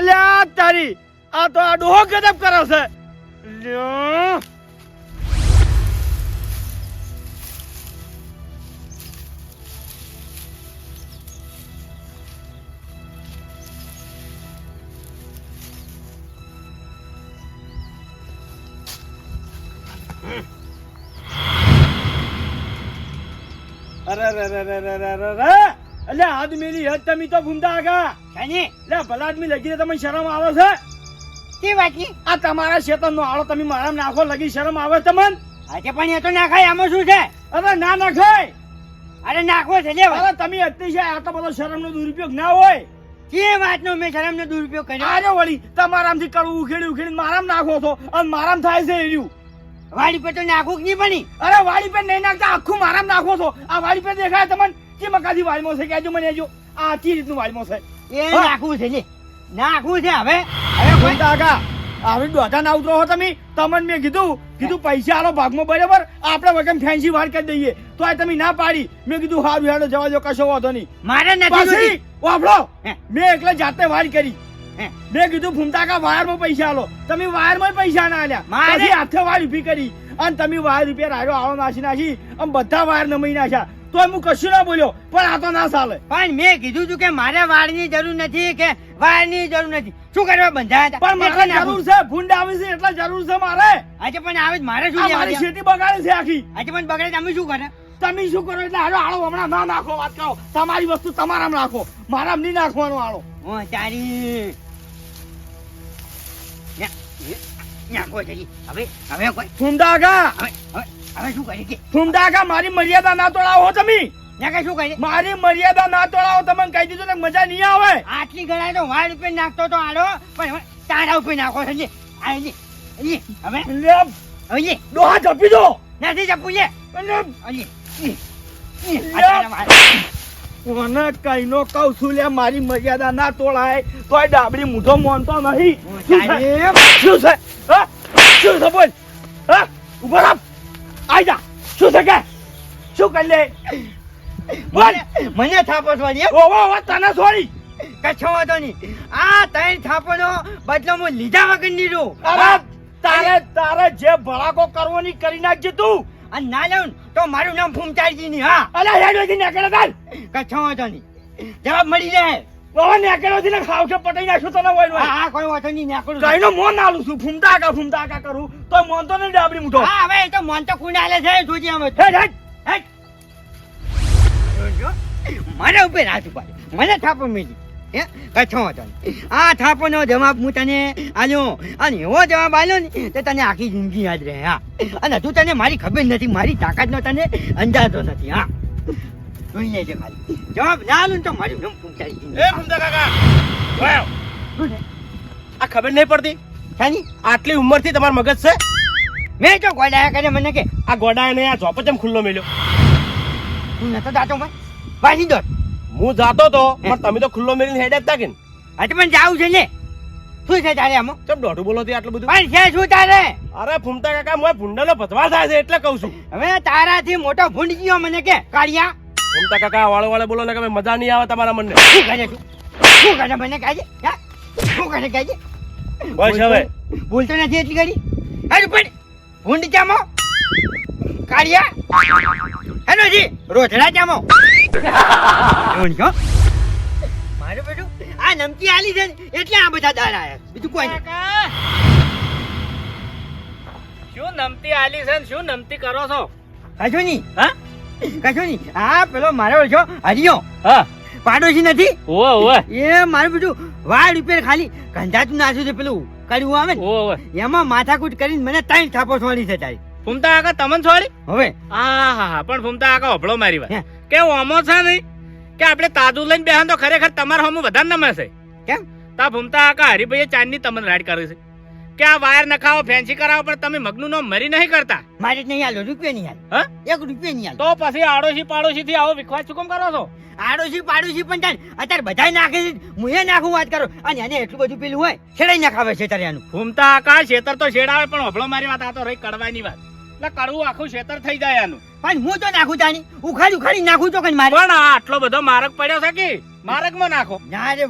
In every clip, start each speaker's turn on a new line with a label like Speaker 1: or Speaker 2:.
Speaker 1: એટલે આ તારી. આ તો આ ડોહો ગજબ કરે છે. લ્યો અરે રે રે રે રે રે રે એટલે આદમીની હદ તમે તો ભૂમતા આગા.
Speaker 2: શાની?
Speaker 1: એટલે ભલા આદમી લગીને તમે શરમ આવે છે?
Speaker 2: કે વાંચી
Speaker 1: આ તમારા શેતનનો આળો તમે મારા નાખો લગી શરમ આવે તમને?
Speaker 2: આજે પણ એ તો નાખાય આમાં શું છે?
Speaker 1: અરે ના નાખાય.
Speaker 2: અરે નાખવો છે લે
Speaker 1: અરે તમે અતિશય આ તો બધો શરમનો દુરુપયોગ ના હોય.
Speaker 2: કે વાતનો મેં શરમનો દુરુપયોગ કર્યો?
Speaker 1: અરે વળી તમારામથી કડવું ઉખેડી ઉખેડી મારામ નાખો છો અને મારામ થાય છે એર્યું.
Speaker 2: વાડી પર તો નાખવું કે નહીં બની
Speaker 1: અરે વાડી પર નહીં નાખતા આખું મારામ નાખો છો. આ વાડી પર દેખાય તમને? કે મકાથી વાલમો છે કેજો મને જો આ ચી રીતનું વાલમો છે.
Speaker 2: એ નાખવું છે લે નાખવું છે હવે. હવે કોઈ
Speaker 1: કાકા આવી દોઢા ના ઉતરો હો તમે. તમને મેં કીધું કીધું પૈસા આલો ભાગમાં બરાબર? આપણે વગર ફેન્સી વાર કરી દઈએ. તો આ તમે ના પાડી. મેં કીધું હારું હેડો જવા દો કશો વાંધો નહીં.
Speaker 2: મારે નથી
Speaker 1: વાપરો મેં એકલા જાતે વાર કરી.
Speaker 2: હે.
Speaker 1: મેં કીધું ફૂમતાકા વાયરમાં પૈસા આલો. તમે વાયરમાં પૈસા ના આલ્યા.
Speaker 2: મારે-
Speaker 1: હાથે વાર ઊભી કરી. અને તમે વાયર રૂપિયા રાડો આવો નાસી નાસી આમ બધા વાયર નમી નાખ્યા તો હું કશું ના બોલ્યો પણ આ તો ના ચાલે
Speaker 2: પણ મેં કીધું તું કે મારે વાળની જરૂર નથી કે વાળની જરૂર નથી શું કરવા બંધાયા
Speaker 1: પણ મારે જરૂર છે ભૂંડ આવે છે એટલે જરૂર છે મારે
Speaker 2: આજે પણ આવે મારે શું
Speaker 1: મારી? ખેતી બગાડે છે આખી
Speaker 2: આજે પણ બગાડે અમે શું કરે
Speaker 1: તમે શું કરો એટલે હાલો હાલો હમણાં ના નાખો વાત કરો તમારી વસ્તુ તમારામાં નાખો મારામાં નહીં નાખવાનો હાલો
Speaker 2: ઓ તારી નાખો જરી. હવે હવે કોઈ
Speaker 1: ફૂંડા ગા
Speaker 2: હવે હવે હવે શું કરી કે
Speaker 1: ફૂમતા મારી મર્યાદા ના તોડાવો તમે
Speaker 2: ના કઈ શું કરી
Speaker 1: મારી મર્યાદા ના તોડાવો તમને કહી દીધું ને મજા નહીં આવે
Speaker 2: આટલી ગણાય તો વાળ ઉપર નાખતો તો આડો પણ તારા ઉપર નાખો છે લે. આ લે. લે. હવે હવે
Speaker 1: ડોહા જપી દો
Speaker 2: નથી જપવું લે.
Speaker 1: એટલે
Speaker 2: આ લે. લે. લે. આ તારા વાળ.
Speaker 1: મને કઈ નો કઉ છું લે મારી મર્યાદા ના તોડાય તોય ડાબડી મૂઠો મોનતો નહીં શું છે? શું શું કરી લે? બોલ.
Speaker 2: મને થાપો સોરી?
Speaker 1: ઓવો ઓવો તને સોરી.
Speaker 2: કશો વાંધો નહીં. આ ત્રણ થાપોનો બદલો હું લીધા વગર નહીં રૂ
Speaker 1: અરે તારે તારે જે ભળાકો કરવો ની કરી નાખજે તું.
Speaker 2: અને ના લઉં તો મારું નામ ફૂમચારજી નહીં હા?
Speaker 1: અલે ને કરે તાર.
Speaker 2: કશો વાંધો નહીં. જવાબ મળી જાય.
Speaker 1: બાબા નેકળેથી ને ખાવ છે પટાઈ નાખશું તને હોય
Speaker 2: હા હા કોઈ વાંધો નહીં નાખું
Speaker 1: કઈ મોન આલું છું ફૂમતા કા ફૂમતા કા કરું. તો મોન તો નહીં ડાબડી મૂઠો.
Speaker 2: હા હવે તો મન તો આલે છે જોજે અમે. ઉપર હાથ ઉપાડે. મને થાપો મેલી. હે? આ થાપોનો જવાબ હું તને આલ્યો. અને એવો જવાબ આલ્યો ને તે તને આખી જિંદગી યાદ રહે હા. અને તું તને મારી ખબર નથી મારી તાકાતનો તને અંદાજો નથી હા. જોઈ લેજે ખાલી જવાબ ના આલું તો મારું નામ ફૂમતાજી
Speaker 3: એ ફૂમતા કાકા? આ ખબર નહીં પડતી?
Speaker 2: શાની?
Speaker 3: આટલી ઉંમરથી તમાર મગજ છે?
Speaker 2: મેં જો ગોડાયા કરે મને કે
Speaker 3: આ ગોડાયા ને આ ઝોપો ચમ ખુલ્લો મેલ્યો.
Speaker 2: હું નતો જાતો ભાઈ. વાસી દોડ.
Speaker 3: હું જાતો તો પણ તમે તો ખુલ્લો મેલીને હેડે જ તા કે.
Speaker 2: આજે પણ જાવું છે ને. શું છે તારે આમાં?
Speaker 3: ચમ દોઢું બોલો તે આટલું બધું?
Speaker 2: પણ છે શું તારે?
Speaker 3: અરે ફૂમતા કાકા મોય ભૂંડાનો ભતવાર થાય છે એટલે કહું છું.
Speaker 2: હવે તારાથી મોટો ભૂંડ ગયો મને કે કાળિયા.
Speaker 3: ફૂમતા કાકા વાળો વાળો બોલો ને કે મજા નહીં આવે તમારા મનને.
Speaker 2: શું કહે તું? શું કરે મને કહે છે? શું કહે કહે છે?
Speaker 3: બસ હવે.
Speaker 2: બોલતો નથી એટલી ઘડી? અરે પણ હુંડ ચામો. કાળિયા. હેલો જી રોજડા ચામો. એવું છો મારું બેટું આ નમકી આલી છે એટલે આ બધા દાળ આયા બીજું કોઈ
Speaker 4: શું નમતી આલી છે શું નમતી કરો છો?
Speaker 2: હજુ નહીં
Speaker 4: હા?
Speaker 2: કશું નહીં હા પેલો મારે ઓળખ્યો હરિયો.
Speaker 4: હા.
Speaker 2: પાડોશી નથી?
Speaker 4: ઓવે ઓવે.
Speaker 2: એ મારું બધું વાળ રિપેર ખાલી ગંધાતું નાખ્યું છે પેલું કર્યું આવે ને?
Speaker 4: ઓવે
Speaker 2: એમાં માથાકૂટ કરીને મને ત્રણ થાપો છોડી છે તારી.
Speaker 4: ફૂમતા કાકા તમને છોડી?
Speaker 2: હવે?
Speaker 4: હા હા હા પણ ફૂમતા કાકા હભળો મારી વાત. કે ઓમો છે નહીં? કે આપણે તાદુ લઈને બેહાન તો ખરેખર તમારા હમું વધારે નમે છે?
Speaker 2: કેમ?
Speaker 4: તા ફૂમતા કાકા હરિભાઈએ ચાંદની તમને રાઈડ કરી છે. કે આ વાયર નખાવો ફેન્સી કરાવો પણ તમે મગનું નામ મરી નહીં કરતા.
Speaker 2: મારે જ નહીં હાલો રૂપિયા નહીં હાલ
Speaker 4: હા?
Speaker 2: એક રૂપિયા નહીં હાલ
Speaker 4: તો પછી આડોશી પાડોશી થી આવો વિખવાદ શું કરો છો?
Speaker 2: આડોશી પાડોશી પણ તાર અત્યારે બધાય નાખે છે. હું એ નાખું વાત કરો. અને એને એટલું બધું પેલું હોય છેડાઈ નાખાવે છે તારે આનું
Speaker 4: ઘૂમતા આકાર છેતર તો છેડાવે પણ હભળો મારી વાત આ તો રહી કડવાની વાત. એટલે કડવું આખું ખેતર થઈ જાય આનું.
Speaker 2: પણ હું તો નાખું તાની ઉખાડી ઉખાડી નાખું તો કઈ મારે?
Speaker 4: પણ આટલો બધો માર્ગ પડ્યો છે કે? માર્ગમાં નાખો.
Speaker 2: ના રે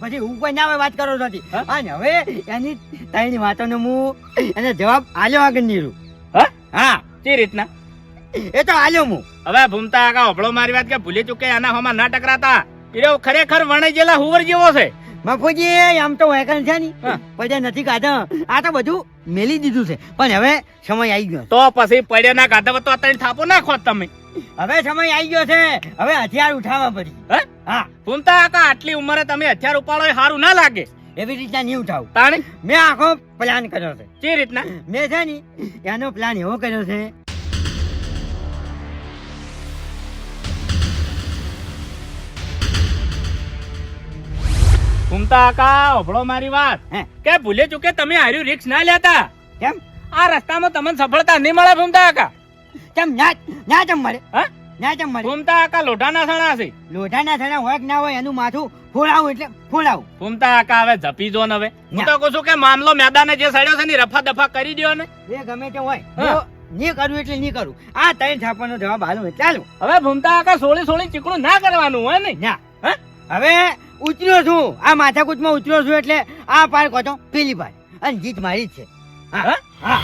Speaker 2: પછી હું કોઈ ના વાત કરો નથી. અને હવે એની તારી વાતોનો હું એને જવાબ આલ્યો આગળ નીરું.
Speaker 4: હા?
Speaker 2: હા.
Speaker 4: તે રીતના?
Speaker 2: એ તો આલ્યો હું.
Speaker 4: હવે ભૂમતા આગા હોભળો મારી વાત કે ભૂલી ચૂકે આના હોમાં ના ટકરાતા? એ ખરેખર વણે જેલા હુવર જેવો છે.
Speaker 2: મફુજી આમ તો વેકન છે ની પડ્યા નથી કાઢા આ તો બધું મેલી દીધું છે. પણ હવે સમય આવી ગયો
Speaker 4: તો પછી પડ્યા ના ગાધા તો અત્યારે થાપો નાખો તમે.
Speaker 2: હવે સમય આવી ગયો છે. હવે હથિયાર ઉઠાવવા પડી.
Speaker 4: હે? ભૂમતા કાકા આટલી ઉંમરે તમે હથિયાર ઉપાડો એ સારું ના લાગે.
Speaker 2: એવી રીતના નહીં ઉઠાવ.
Speaker 4: તાણે?
Speaker 2: મેં આખો પ્લાન કર્યો છે.
Speaker 4: જે રીતના?
Speaker 2: મેં છે ને એનો પ્લાન એવો કર્યો છે
Speaker 4: ભૂમતા કાકા ઓભળો મારી વાત. કે ભૂલે ચૂકે તમે હાર્યું રિક્સ ના લેતા?
Speaker 2: કેમ?
Speaker 4: આ રસ્તામાં તમને સફળતા નહીં મળે ઘૂમતા કાકા
Speaker 2: કેમ? ના ના ચમ મળે?
Speaker 4: હા?
Speaker 2: ના ચમ મળે?
Speaker 4: ભૂમતા કાકા લોઢાના સણા છે.
Speaker 2: લોઢાના થણા હોય કે ના હોય એનું માથું ફોડાવું એટલે ફોડાવું.
Speaker 4: ઘૂમતા કાકા હવે જપી જો ને હવે. હું તો કહું છું કે મામલો મેદાને જે સડ્યો છે ને રફા દફા કરી દ્યો ને.
Speaker 2: એ ગમે તે હોય. નહીં કરું એટલે નહીં કરું. આ ત્રણ છાપાનો જવાબ હાલું ચાલુ.
Speaker 4: હવે ભૂમતા કાકા સોળી સોળી ચીકણું ના કરવાનું હોય ને.
Speaker 2: ના હવે ઉતર્યો છું. આ માથાકૂટમાં ઉતર્યો છું એટલે આ પાર કહો પેલી પાર. અને જીત મારી જ છે. હા.
Speaker 4: હે?
Speaker 2: હા.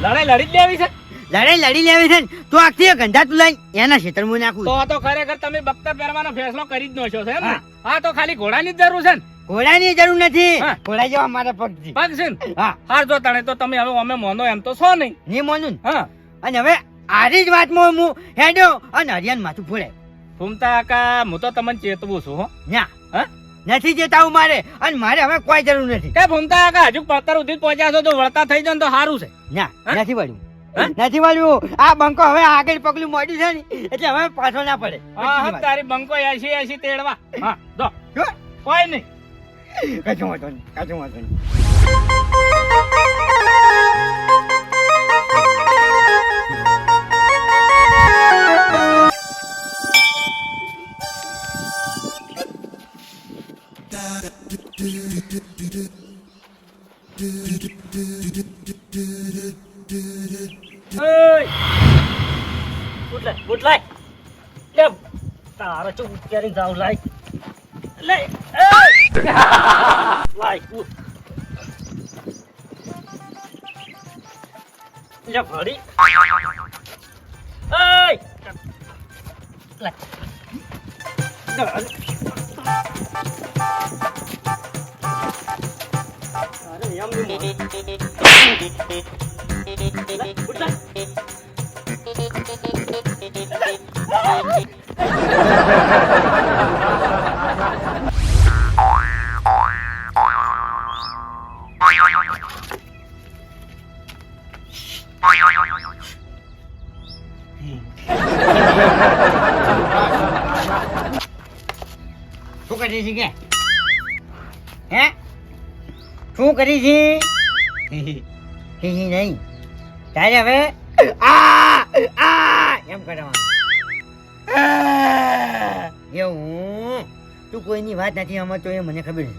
Speaker 4: લડાઈ લડી જ લેવી છે.
Speaker 2: લડાઈ લડી લેવી છે તો આખી એ ગંધા તું લઈ એના ક્ષેત્રમાં નાખું
Speaker 4: તો તો ખરેખર તમે બખ્તર પહેરવાનો ફેસલો કરી જ નો છો એમ
Speaker 2: હા.
Speaker 4: હા તો ખાલી ઘોડાની જ જરૂર છે ને?
Speaker 2: ઘોડાની જરૂર નથી. ઘોડા જેવા મારા પગ છે
Speaker 4: પગ છે
Speaker 2: હા.
Speaker 4: હાર જો તણે તો તમે હવે અમે મોનો એમ તો છો નહીં.
Speaker 2: નહીં મોનું
Speaker 4: હા.
Speaker 2: અને હવે આરી જ વાતમાં હું હેડ્યો અને હરિયાન માથું ફોડે.
Speaker 4: ભૂમતા કાકા હું તો તમને ચેતવું છું હો.
Speaker 2: ન્યા.
Speaker 4: હા?
Speaker 2: નથી જતાવું મારે. અને મારે હવે કોઈ જરૂર નથી.
Speaker 4: કે ભૂમતા કાકા હજુ પત્તર સુધી પહોંચ્યા છો તો વળતા થઈ જાય તો સારું છે.
Speaker 2: ના નથી વાળ્યું.
Speaker 4: હા?
Speaker 2: નથી વાળ્યું. આ બંકો હવે આગળ પગલું મોડ્યું છે ને એટલે હવે પાછો ના પડે.
Speaker 4: હા હા તારી બંકો એસી એસી તેડવા. હા.
Speaker 2: દો.
Speaker 4: કોઈ નહીં.
Speaker 2: કશું વાંધો નહીં કશું વાંધો નહીં.
Speaker 5: ઉઠલાય ઉઠલાય લે તારા ચો ઉત્યારી જાવ લાય લે એ! લાય ઉઠ લે ભડી એય! લાય. અરે એમ નહીં લે, ઉઠલાય.
Speaker 2: શું કરી છે શું કરી છે? હી નહીં. તારે હવે આ આ એમ કરવાનું. એવું. તું કોઈની વાત નથી સમજતો એ મને ખબર છે.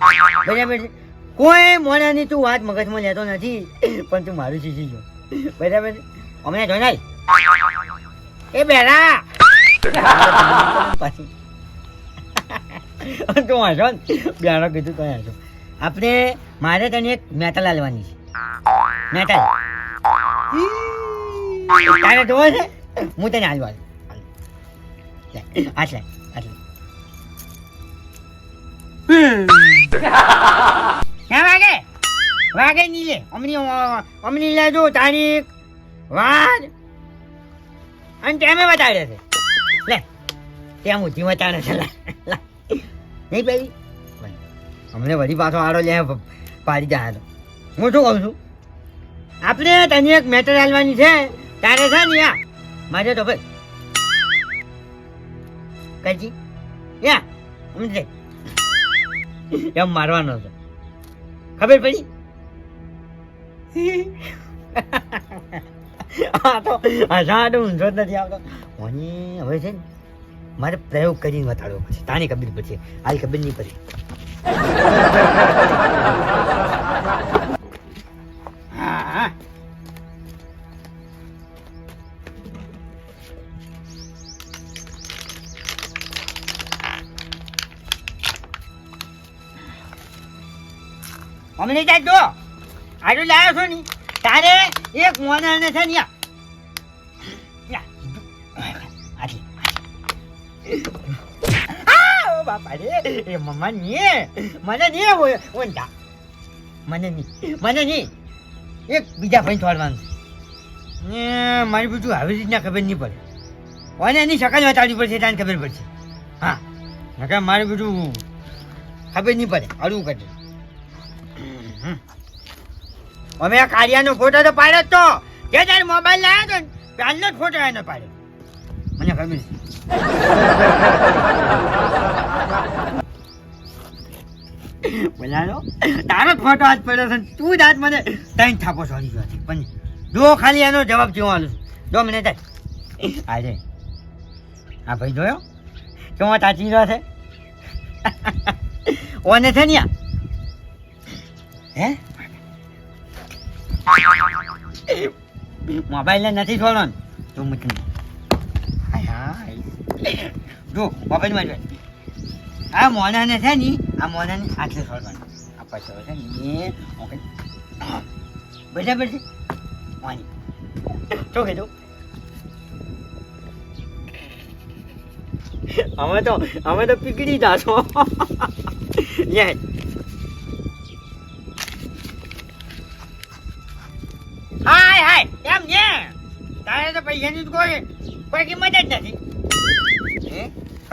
Speaker 2: બરાબર છે? કોઈ મોનાની તું વાત મગજમાં લેતો નથી પણ તું મારું શીખી ગયો. બરાબર છે? હમણાં જોનાય. એ બેરા. તું વાંચો ને. બેનો કીધું તો વાંચો આપણે, મારે તને એક મેટલ આલવાની છે. મેટલ તારે જોવો છે? હું તને હાલવા આટલે આટલે. ક્યાં વાગે. વાગે નહીં લે. અમની અમની લેજો તારીખ. વાર. અને ટેમે બતાડે છે. લે. ત્યાં મોટી બતાડે છે. લે. નહીં પેલી અમને વળી પાછો આડો લે, પાડી જાય. હું શું કહું છું? આપણે તને એક મેટર હાલવાની છે. તારે છે ને યા, મારે તો ભાઈ. કજી યા સમજે એમ મારવાનો છે? ખબર પડી? હા તો તો જ નથી આવતો. મને હવે છે ને, મારે પ્રયોગ કરીને બતાડવો પડશે. તાની ખબર પડશે. આલી ખબર નહીં પડે. હા અમને ત્યાં જો. આટલું લાવ્યો છો ને તારે એક મોનાને છે ને Yeah. બાપા રે એ મમ્મા ની, મને ની હોય ઓંધા મને ની મને ની. એક બીજા ભાઈ છોડવાનું છે. ને મારી બધું આવી રીતના ખબર નહીં પડે. અને એની શકલ બતાવવી પડશે તાને ખબર પડશે. હા, નકર મારે બધું ખબર નહીં પડે અડવું કરે. અમે આ કાળિયાનો ફોટો તો પાડ્યો તો. જે તારે મોબાઈલ લાવ્યો તો ને પહેલો જ ફોટો એનો પાડ્યો. મને ખબર છે. બોલાલો તારો જ ફોટો આજ પડ્યો છે તું જ આજ મને ત્રણ થાપો સોરી ગયો પણ જો ખાલી એનો જવાબ જોવાનો જો મને થાય આજે હા ભાઈ જોયો? કેવો તાચી રહ્યો છે? ઓને છે ને હે? મોબાઈલ નથી છોડવાનો. તો મૂકી હાય. જો, મોબાઈલમાં જોઈ આ મોનાને છે ને, આ મોનાને આટલે છોડવાની આ પૈસા છે ને ઓકે. બરાબર છે શું કીધું? અમે તો અમે તો પીકડી જાશો યે હાય હાય. એમ ને તારે તો પૈસાની કોઈ કોઈ કિંમત જ નથી?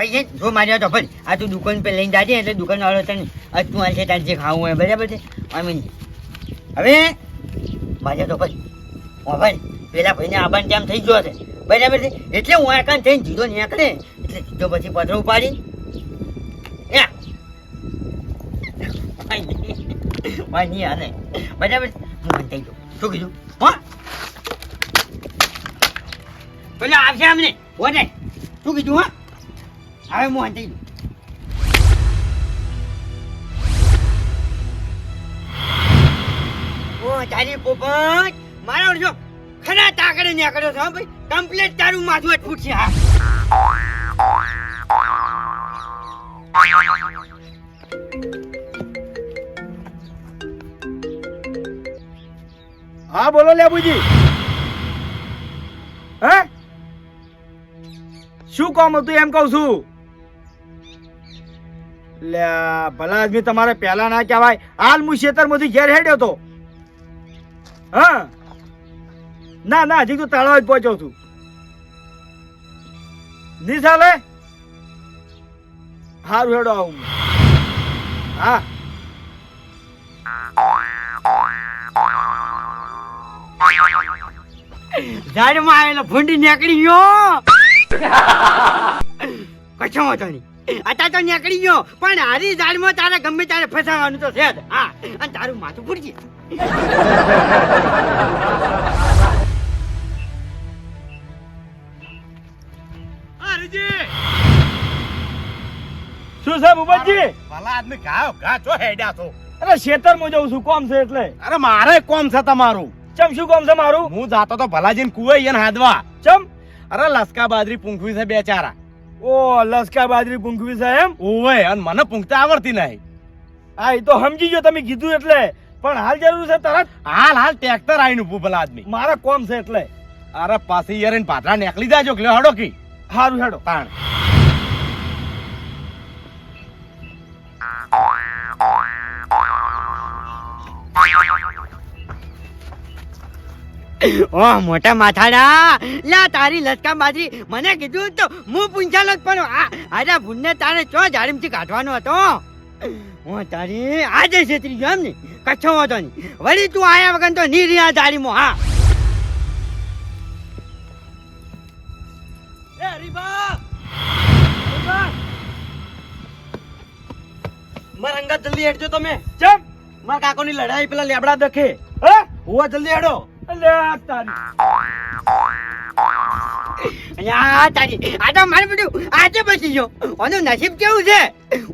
Speaker 2: પૈસા જો મારી તો ભાઈ આ તું દુકાન પર લઈને જાજે, એટલે દુકાન વાળો તને આજ તું આજે તારે જે ખાવું હોય બરાબર છે. અમે હવે મારે તો ભાઈ હું ભાઈ પેલા ભાઈને આબાન જામ થઈ ગયો છે બરાબર છે? એટલે હું આ કાન થઈને જીધો નીકળે. એટલે જીધો પછી પથરો ઉપાડી. નહીં હાલે. બરાબર થઈ ગયો. શું કીધું? હો? પેલા આવશે અમને ઓને શું કીધું, હા? હવે હું ગયો તારી પોપટ, મારા ઓળખો. ખરા તાકડે નીકળ્યો છો ભાઈ? કમ્પ્લીટ તારું માથું જ ફૂટશે, હા.
Speaker 1: હા, બોલો લેબુજી. હે? શું કામ હતું એમ કહું છું? લે, ભલા આદમી તમારે પહેલા ના કહેવાય. હાલ હું ખેતરમાંથી ઘેર હેડ્યો તો. હા? ના ના, હજી તો તળાવ જ પહોંચ્યો છું. નહીં ચાલે સારું હેડો આવું. હું.
Speaker 2: ઝાડમાં આવેલો ભૂંડી નીકળી ગયો. વાંધો નહીં. અત્યારે તો નીકળી ગયો. પણ હારી ઝાડમાં તારે ગમે તારે ફસાવાનું તો છે જ. હા. અને તારું માથું ફૂટશે.
Speaker 1: શું છે ભૂપતજી
Speaker 3: ભલા આદમી ઘા ઘા છો હેડ્યા છો?
Speaker 1: અરે ખેતરમાં જઉં છું કોમ છે એટલે.
Speaker 3: અરે મારે કોમ છે તમારું.
Speaker 1: ચમ શું કોમ છે મારું?
Speaker 3: હું જાતો તો ભલાજીને કુવે એને હાદવા.
Speaker 1: ચમ.
Speaker 3: અરે લસકા બાદરી પૂંખવી છે બે ચારા.
Speaker 1: ઓ લસકા બાજરી પૂંખવી છે એમ?
Speaker 3: ઓવે અને મને પૂંખતા આવડતી નહીં.
Speaker 1: હા એ તો સમજી ગયો તમે કીધું એટલે. પણ હાલ જરૂર છે તરત?
Speaker 3: હાલ હાલ ટ્રેક્ટર આવીને ઉભું ભલા આદમી.
Speaker 1: મારા કોમ છે એટલે.
Speaker 3: અરે પાછી યાર એને પાટલા નેકલી જાજો કે હડો કી.
Speaker 1: હારું હેડો.
Speaker 3: તાણ.
Speaker 2: ઓ મોટા માથાડા લા તારી લટકા બાજી. મને કીધું તો હું પૂંછાલો જ પણ આ આજા ભૂનને તારે ચો જાડીમથી કાઢવાનો હતો? હું તારી આજે છેતરી ગયો એમ ને? કચ્છો હતો ની વળી તું આયા વગર તો ની રહ્યા જાડીમાં હા.
Speaker 5: મારા અંગા જલ્દી હેડજો તમે.
Speaker 1: ચમ?
Speaker 5: મારા કાકોની લડાઈ પેલા લેબડા દખે.
Speaker 1: હે?
Speaker 5: હુવા જલ્દી હેડો.
Speaker 1: અલ્યા તારી
Speaker 2: અલ્યા તારી આ તો મારે બધું આજે બચી ગયો ઓનું નસીબ કેવું છે?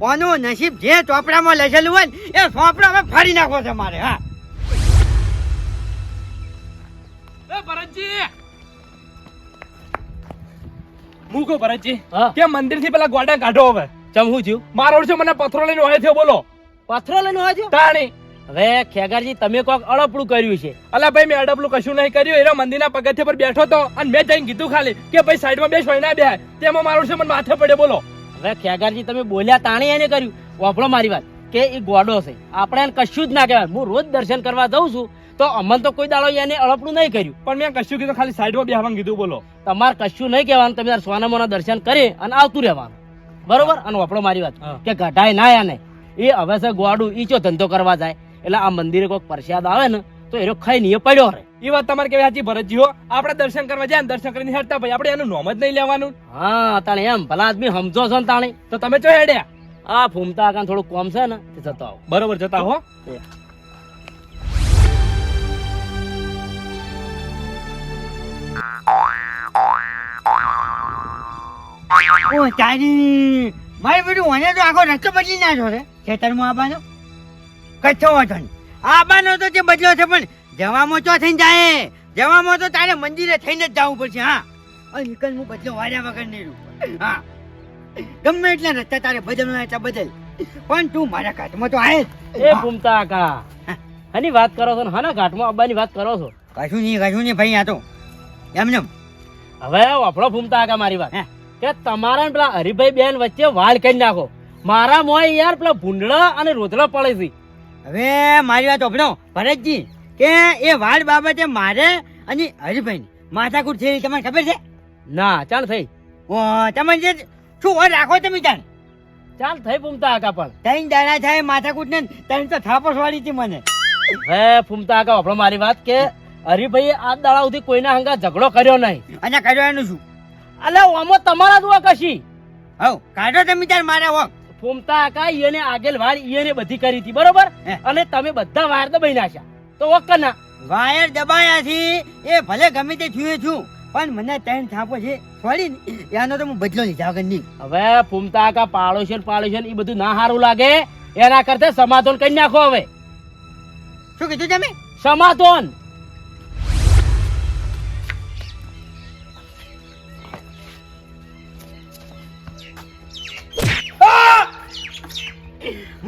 Speaker 2: ઓનું નસીબ જે ચોપડામાં લખેલું હોય ને એ ચોપડો ફાડી નાખવો છે મારે હા.
Speaker 3: મૂકો ભરતજી! કે મંદિરથી પેલા ગોડા કાઢો હવે.
Speaker 5: ચમ હું થયું?
Speaker 3: મારો છે મને પથરો લઈને ઓહે થયો બોલો.
Speaker 5: પથરો લઈને
Speaker 3: તાણી.
Speaker 6: હવે ખેગારજી તમે કોક અડપડું કર્યું છે.
Speaker 3: અલા ભાઈ મેં અડપલું કશું નહીં કર્યું. એનો મંદિરના પગથિયા પર બેઠો તો અને મેં જઈને કીધું ખાલી કે ભાઈ સાઈડમાં બેસ હોય ના બે તેમાં મારો છે મને માથે પડે બોલો.
Speaker 6: હવે ખેગારજી તમે બોલ્યા તાણે એને કર્યું. વાપરો મારી વાત કે એ ગોડો છે. આપણે એને કશું જ ના કહેવાય. હું રોજ દર્શન કરવા જઉં છું તો અમને તો કોઈ દાડો એને અળપડું નહીં કર્યું.
Speaker 3: પણ મેં કશું કીધું ખાલી સાઈડમાં બેહવાનું કીધું બોલો.
Speaker 6: તમારે કશું નહીં કહેવાનું. તમે સોના મોના દર્શન કરી અને આવતું રહેવાનું. બરોબર? અને વાપરો મારી વાત કે ગઢાય ના આને. એ હવે છે ગોડું ઈ ચો ધંધો કરવા જાય? એટલે આ મંદિરે કોઈક પ્રસાદ આવે ને તો એનો ખાઈ નહીં પડ્યો રે.
Speaker 3: એ વાત તમારે કેવી સાચી ભરતજી હો? આપણે દર્શન કરવા જાય ને દર્શન કરીને હેડતા ભાઈ. આપણે એનું નોમ જ નહીં લેવાનું.
Speaker 6: હા તાણે એમ ભલા આદમી સમજો છો ને તાણે.
Speaker 3: તો તમે ચો હેડ્યા?
Speaker 6: આ ફૂમતા કાન થોડું કોમ છે ને તે જતો આવો.
Speaker 3: બરોબર જતા હો.
Speaker 2: ઓ તારી મારે બધું મને તો આખો રસ્તો બદલી નાખ્યો છે. ખેતરમાં આવવાનો. કચ્છો વાંધો નહીં આવવાનો તો તે બદલો છે પણ જવામાં મોચો થઈને જાય. જવામાં તો તારે મંદિરે થઈને જ જવું પડશે હા. અને નીકળ હું બદલો વાર્યા વગર નહીં રહું. હા. ગમે એટલે રસ્તા તારે બદલ એટલા બદલ. પણ તું મારા ઘાટમાં તો આય
Speaker 6: એ ફૂમતા કા હની વાત કરો છો ને હના ઘાટમાં અબ્બાની વાત કરો છો?
Speaker 2: કશું નહીં કશું નહીં ભાઈ આ તો. એમને એમ.
Speaker 6: હવે વાપરો ફૂમતા કા મારી વાત. કે તમારા પેલા હરિભાઈ બેન વચ્ચે વાળ કરી નાખો. મારા મોય યાર પેલા ભૂંડળા અને રોતડા પડે છે.
Speaker 2: હવે મારી વાત ઓપડો ભરતજી કે એ વાડ બાબતે મારે અને હરિભાઈ માથાકૂટ છે તમને ખબર છે?
Speaker 6: ના ચાલ થઈ.
Speaker 2: ઓ, તમે જે શું હોય રાખો તમે ત્યાં?
Speaker 6: ચાલ થઈ ફૂમતા આકા પણ
Speaker 2: ત્રણ દાડા થાય માથાકૂટ ને ત્રણ તો થાપસ વાળી હતી મને.
Speaker 6: હે ફૂમતા આકા આપણો મારી વાત કે હરિભાઈ આ દાડા સુધી કોઈના હંગા ઝઘડો કર્યો નહીં.
Speaker 2: અને કરવાનું શું?
Speaker 6: અલે ઓમો તમારા દુઆ કશી?
Speaker 2: હવ કાઢો તમે તાર મારા વોક
Speaker 6: ફૂમતા કા ઈને આગળ વાળ ઈને બધી કરી હતી બરોબર? અને તમે બધા વાયર દબાઈ નાખ્યા તો ના.
Speaker 2: વાયર દબાયા છે એ ભલે ગમે તે થયું છું પણ મને ત્રણ થાપો છે ને એનો તો હું બદલો લીધા વગર નહીં.
Speaker 6: હવે ફૂમતા કા પાડોશન પાડોશન એ બધું ના સારું લાગે એના કરતા સમાધાન કરી નાખો હવે.
Speaker 2: શું કીધું તમે?
Speaker 6: સમાધાન.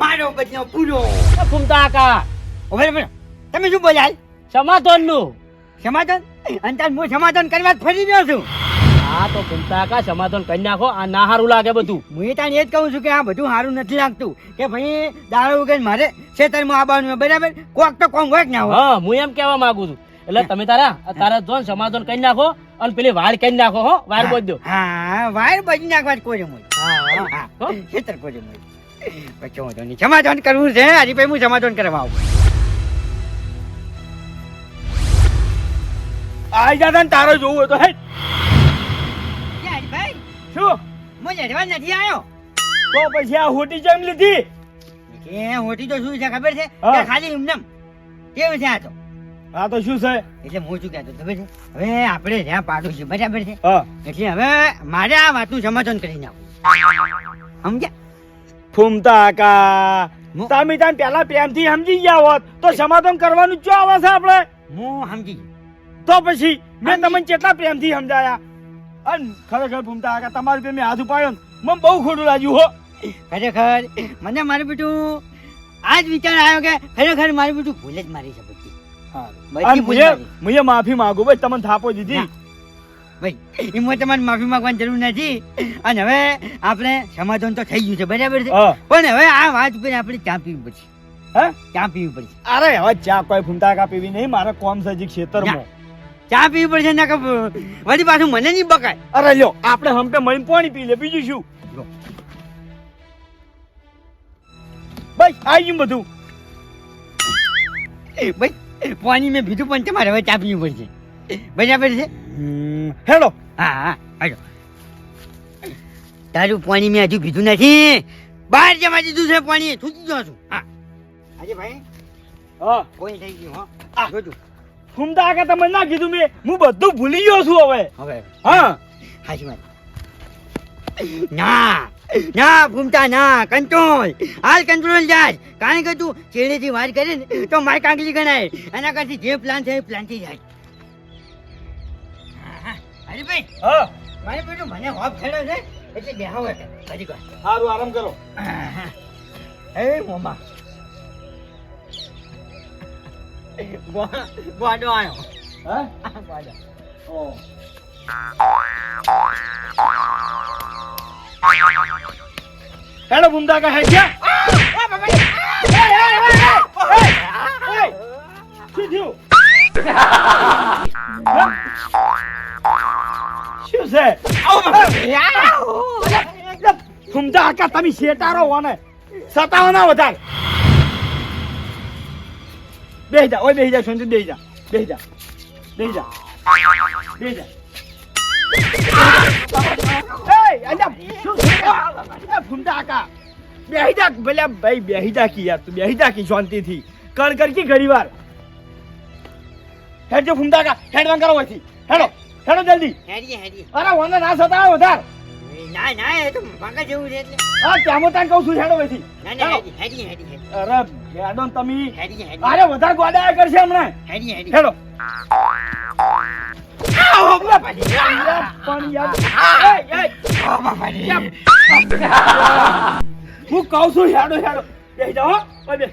Speaker 2: મારો બદલો પૂરો.
Speaker 6: એ ફૂમતા કા
Speaker 2: ઊભા રહો, તમે શું બોલાય
Speaker 6: સમાધાનનું
Speaker 2: સમાધાન? અને હું સમાધાન કરવા જ ફરી રહ્યો છું.
Speaker 6: હા તો ફૂમતા કા સમાધાન કરી નાખો. આ ના સારું લાગે બધું.
Speaker 2: હું તાને એ જ કહું છું કે આ બધું સારું નથી લાગતું. કે ભાઈ દારૂ વગર મારે ખેતરમાં આવવાનું બરાબર? કોક તો કોમ હોય કે ના હોય.
Speaker 6: હા હું એમ કહેવા માંગુ છું. એટલે તમે તારા તારા જોન સમાધાન કરી નાખો અને પેલી વાળ કરી નાખો હો. વાર બોલ દો.
Speaker 2: હા વાયર બજી નાખવા જ કોઈ મોય.
Speaker 6: હા
Speaker 2: હા? ખેતર કોઈ મોય. પછી વાંધો નહીં. સમાધાન કરવું છે હજી પછી હું સમાધાન કરવા આવું.
Speaker 1: આઈ જા તને તારો જોવું હોય તો હે
Speaker 2: ભાઈ?
Speaker 1: શું?
Speaker 2: હું જડવા નથી આવ્યો.
Speaker 1: તો પછી આ હોટી જેમ લીધી?
Speaker 2: કે હોટી તો શું છે ખબર છે? કે ખાલી એમનેમ. કેવું છે આ તો?
Speaker 1: આ તો શું છે?
Speaker 2: એટલે હું શું કહેતો ખબર છે? હવે આપણે જ્યાં પાડું છે બરાબર છે? એટલે હવે મારે આ વાતનું સમાધાન કરી નાખવું સમજ્યા?
Speaker 1: ફૂમતા કા? તમે તાન પેલા પ્રેમથી સમજી ગયા હોત તો સમાધાન કરવાનું જો આવે છે આપણે?
Speaker 2: હું સમજી
Speaker 1: તો પછી મેં. તમને કેટલા પ્રેમથી સમજાયા? અન ખરેખર ફૂમતા કા તમારું પ્રેમ મેં હાથ ઉપાડ્યો મને બહુ ખોટું લાગ્યું હો.
Speaker 2: ખરેખર મને મારું બેટું આજ વિચાર આવ્યો કે ખરેખર મારું બેટું ભૂલ જ મારી છે બધી.
Speaker 1: હા.
Speaker 2: મારી.
Speaker 1: મુએ માફી માંગુ ભાઈ તમને થાપો દીધી.
Speaker 2: ભાઈ એમાં તમારે માફી માંગવાની જરૂર નથી. અને હવે આપણે સમાધાન તો થઈ ગયું છે બરાબર છે? પણ હવે આ વાત ઉપર આપણે ચા પીવી પડશે.
Speaker 1: હે?
Speaker 2: ચા પીવી પડશે.
Speaker 1: અરે હવે ચા કોઈ ફૂમતા કા પીવી નહીં મારે કોમ છે હજી ખેતરમાં
Speaker 2: ચા પીવી પડશે ના કે વળી પાછું મને નહીં બકાય
Speaker 1: અરે લ્યો આપણે હમપે મળીને પાણી પી લે બીજું શું? ભાઈ આવી ગયું બધું.
Speaker 2: ભાઈ પાણી મેં પીધું પણ તમારે હવે ચા પીવી પડશે. બરાબર છે?
Speaker 1: હેડો.
Speaker 2: હા હા હાલો. તારું પાણી મેં હજુ પીધું નથી. બહાર જવા દીધું છે પાણી. થૂકી ગયો છું. હા. આજે ભાઈ.
Speaker 1: હા.
Speaker 2: કોઈ થઈ ગયું. હા. જોજો
Speaker 1: ફૂમતા કા તમે ના કીધું મેં. હું બધું ભૂલી ગયો છું હવે.
Speaker 2: હવે.
Speaker 1: હા.
Speaker 2: હાજી વાત ના. ના ભૂમતા ના. કંટ્રોલ. હાલ કંટ્રોલ જાય કારણ કે તું ચેડેથી વાત કરે ને તો મારી કાંકલી ગણાય. એના કરતી જે પ્લાન છે એ પ્લાનથી જાય. હરીભાઈ
Speaker 1: હા.
Speaker 2: મારે પેલું મને હોફ થયો છે એટલે બેહાવ હજી કોઈ
Speaker 1: સારું આરામ કરો.
Speaker 2: એ મોમા ગોડો આવ્યો
Speaker 1: હા?
Speaker 2: ગોડો.
Speaker 1: ઓ. હેડો બુંદા કા શું થયું? શું છે? ફૂમતા આકા તમે શેટારો હોને. સતાવો ના વધાર. બેહી જા, ઓય બેહી જા સંજુ બેહી જા બેહી જા બેહી જા બેહી જા. કી યાર તું, બેહી જા કી શાંતિથી કર કર કી ઘડી વાર હેડ જો કરો હોયથી હેડો. હેડો જલ્દી.
Speaker 2: હેડીએ હેડીએ.
Speaker 1: અરે વાંધો ના સતા વધાર.
Speaker 2: ના ના એ તો મગજ જેવું છે એટલે.
Speaker 1: હા ત્યાં તાન કહું છું હેડો હોયથી
Speaker 2: ના ના હેડીએ હેડીએ.
Speaker 1: અરે હેડો તમે.
Speaker 2: હેડીએ હેડીએ.
Speaker 1: અરે વધારે ગોડા કરશે હમણાં.
Speaker 2: હેડીએ
Speaker 1: હેડો. હું કહું છું હેડો હેડો. બેહી જા હો. ઓય બે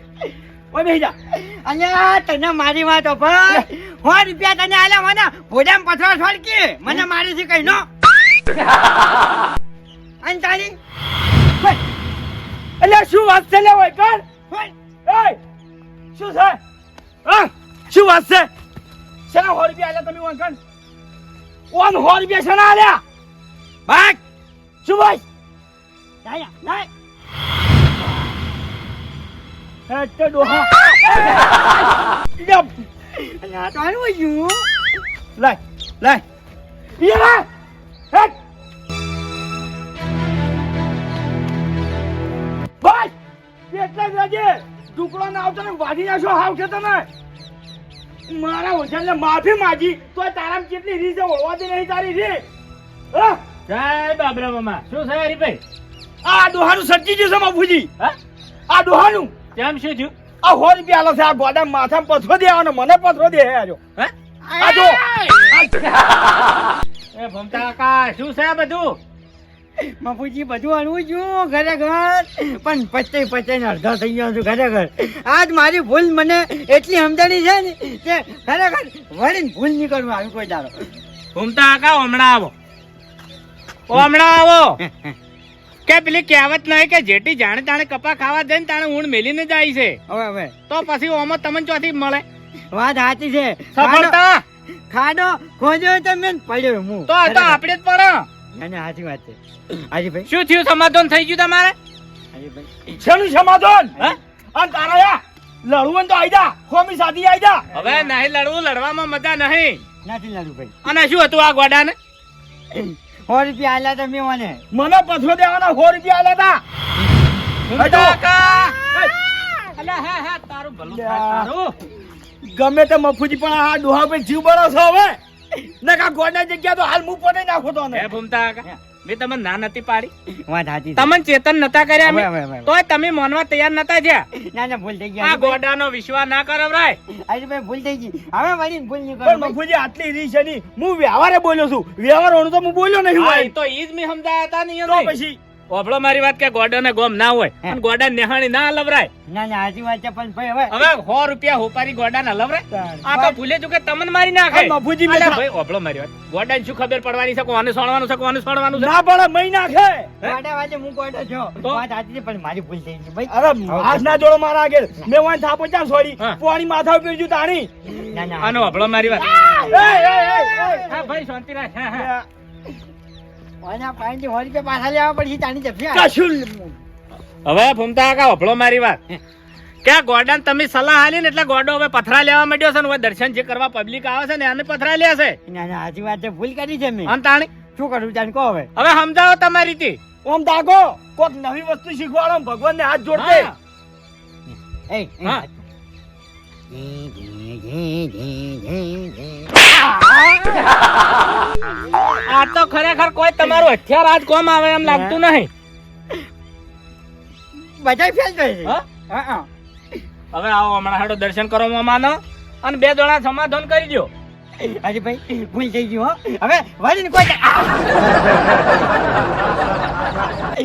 Speaker 1: ઓય બેહી જા.
Speaker 2: અલ્યા તને મારી વાત ભાઈ સો રૂપિયા તને આલ્યા મને. ભોજામ પથરા છોડ કે મને મારી છે કઈ નો? અને તારી
Speaker 1: એટલે શું વાત છે લે ઓય કર. શું છે? હા શું વાત છે? શેના સો રૂપિયા આલ્યા તમે ઓન કન ઓન સો રૂપિયા શેના આલ્યા? ભાગ. શું ભાઈ?
Speaker 2: લાયા લાય
Speaker 1: હે તે ડોહા. લે,
Speaker 2: અલ્યા તો આનું વયું
Speaker 1: લાય લાય. ઈ લાય હેટ બસ એટલે જ રાજે ટુકડો ના આવતો ને વાઢી નાખશો હાવ કે તમે? મારા વચનને માફી માંગી તો તારામ કેટલી રીત છે ઓળવાતી નહીં તારી રી. હા?
Speaker 4: જય બાબરા મામા શું છે હરીભાઈ?
Speaker 1: આ દોહાનું સચ્ચી છે
Speaker 4: હા?
Speaker 1: આ ડોહાનું.
Speaker 4: કેમ શું થયું?
Speaker 1: આ સો રૂપિયા આલો છે આ ગોડા માથામાં પથરો દે અને મને પથરો દે હે આજો.
Speaker 4: હે?
Speaker 1: આજો
Speaker 4: એ ભમતા કાકા શું છે આ બધું?
Speaker 2: બાપુજી બધું અણવું છું ઘરે ઘર પણ પચે પચે ને અડધો થઈ ગયો છું ઘર આજ મારી ભૂલ મને એટલી સમજણી છે ને કે ખરેખર વળીને ભૂલ નહીં કરું આવી કોઈ દાડો.
Speaker 4: ભમતા કાકા હમણાં આવો. હમણાં આવો. કે પેલી કહેવત નહીં કે જેટી જાણે તાણે કપા ખાવા દે ને તાણે ઊંડ મેલીને જાય છે.
Speaker 2: હવે હવે.
Speaker 4: તો પછી ઓમાં તમને ચોથી મળે.
Speaker 2: વાત સાચી છે.
Speaker 4: સફળતા?
Speaker 2: ખાડો ખોજો તો મેં પડ્યો હું.
Speaker 4: તો તો આપણે જ પડે.
Speaker 2: ના ના સાચી વાત છે. હાજીભાઈ.
Speaker 4: શું થયું સમાધાન થઈ ગયું તમારે?
Speaker 2: હાજીભાઈ.
Speaker 1: શેનું સમાધાન?
Speaker 4: હે?
Speaker 1: અને તારા યા? લડવું ને તો આઈદા જા. ખોમી સાથી આઈદા જા.
Speaker 4: હવે નહીં લડવું લડવામાં મજા નહીં.
Speaker 2: નથી લાડુભાઈ
Speaker 4: અને શું હતું આ ગોડાને?
Speaker 2: સો રૂપિયા આલ્યા તમે મને
Speaker 1: મને પથરો દેવાના સો રૂપિયા આલ્યા તા
Speaker 4: ભમતા કાકા? અલા હે હે તારું ભલું
Speaker 1: ગમે તે મફુજી પણ આ ડોહા ભાઈ જીવ બળો છો હવે. ને કા ગોડા જગ્યા તો હાલ મું પડે નાખો તો
Speaker 4: ભમતા મેં તમને ના નથી પાડી?
Speaker 2: વાત સાચી
Speaker 4: તમને ચેતન નતા કર્યા. તોય તમે માનવા તૈયાર નતા જ્યાં
Speaker 2: ના ના ભૂલ થઈ ગઈ.
Speaker 4: આ. ગોડાનો વિશ્વાસ ના કરાવરાય
Speaker 2: હાજીભાઈ ભૂલ થઈ ગઈ. હવે મારી ભૂલ નહીં
Speaker 1: પણ મફુજી આટલી રીત છે ની હું વ્યવહારે બોલ્યો છું. વ્યવહાર તો હું બોલ્યો નહીં
Speaker 4: તો ઈ જ મેં સમજાયા હતા ને
Speaker 1: તો પછી
Speaker 4: ઓભળો મારી વાત કે ગોડાને ગોમ ના હોય અને ગોડા નેહાણી ના લવરાય.
Speaker 2: ના ના સાચી વાત છે પણ ભાઈ હવે
Speaker 4: હવે સો રૂપિયા હોપારી ગોડાને લવરાય. આ તો ભૂલે ચૂકે તમને મારી નાખે.
Speaker 1: બાપુજી મફુજી મેં
Speaker 4: ભાઈ ઓભળો મારી વાત. ગોડાને શું ખબર પડવાની છે? કોને સોળવાનું છે કોને સોળવાનું છે?
Speaker 1: ના પડે મહી નાખે.
Speaker 2: ગોડા વાજે હું ગોડો છો? વાત સાચી છે પણ મારી ભૂલ થઈ ગઈ ભાઈ.
Speaker 1: અરે હાથ ના જોડો મારા આગળ. મે વાન થાપો છોડી
Speaker 4: હા.
Speaker 1: પોણી માથા ઉપર જુ તાણી.
Speaker 2: ના ના.
Speaker 4: આનો ઓભળો મારી વાત.
Speaker 1: એ એ એય.
Speaker 4: હા ભાઈ શાંતિ રાખ. હા. હા. હવે ભૂમતા કાકા ઓભળો મારી વાત. ક્યાં ગોડાને તમે સલાહ ને એટલે ગોડો હવે પથરા લેવા માંડ્યો છે ને હવે દર્શન જે કરવા પબ્લિક આવે છે ને એને પથરા લે છે.
Speaker 2: ના ના સાચી વાત છે ભૂલ કરી છે મેં.
Speaker 4: તાણી?
Speaker 2: શું કરું જાણ કહો હવે.
Speaker 4: હવે સમજાવો તમારી રીતે
Speaker 1: ઓમ દાગો કોક નવી વસ્તુ શીખવાડો ભગવાન ને હાથ જોડતે
Speaker 2: એ એ.
Speaker 4: હા. આ તો ખરેખર કોઈ તમારું હથિયાર આજ કોમ આવે એમ લાગતું નહીં.
Speaker 2: બધા ફેલ
Speaker 4: હા. હવે આવો હમણાં હેડો દર્શન કરો મામાનો અને બે જણા સમાધાન કરી દો
Speaker 2: અરે ભાઈ ભૂલ થઈ ગયું હવે વળીને કોઈ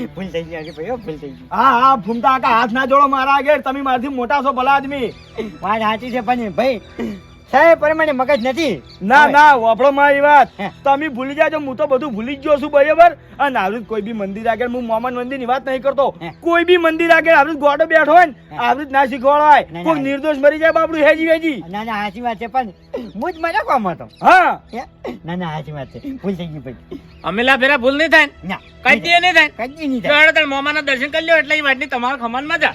Speaker 2: ભૂલ થઈ ગઈ ભાઈ ભૂલ થઈ ગઈ.
Speaker 1: હા હા ભૂમતા હાથ ના જોડો મારા આગળ. તમે મારાથી મોટા છો ભલા આદમી.
Speaker 2: વાત સાચી છે પણ ભાઈ સાહેબ પ્રમાણે મગજ નથી.
Speaker 1: ના ના વાપડો મારી વાત. તમે ભૂલી જાજો હું તો બધું ભૂલી જ ગયો છું બરાબર? અને આવૃત કોઈ બી મંદિર આગળ હું મોમન મંદિરની વાત નહીં કરતો. કોઈ બી મંદિર આગળ આવૃત ગોડો બેઠો હોય ને
Speaker 2: આવૃત
Speaker 1: આવી ના શીખવાડાય કોઈ નિર્દોષ મરી જાય બાપડું હેજી હેજી
Speaker 2: ના ના સાચી વાત છે પણ હું જ મજા કોમ હતો.
Speaker 1: હા.
Speaker 2: ના ના સાચી વાત છે ભૂલ થઈ ગઈ ભાઈ
Speaker 4: અમેલા ફેરા ભૂલ નહીં થાય ને? કદી નહીં થાય?
Speaker 2: કદી નહીં થાય.
Speaker 4: મોમાના દર્શન કરી લ્યો એટલે એ વાતની તમારા ખમાન મજા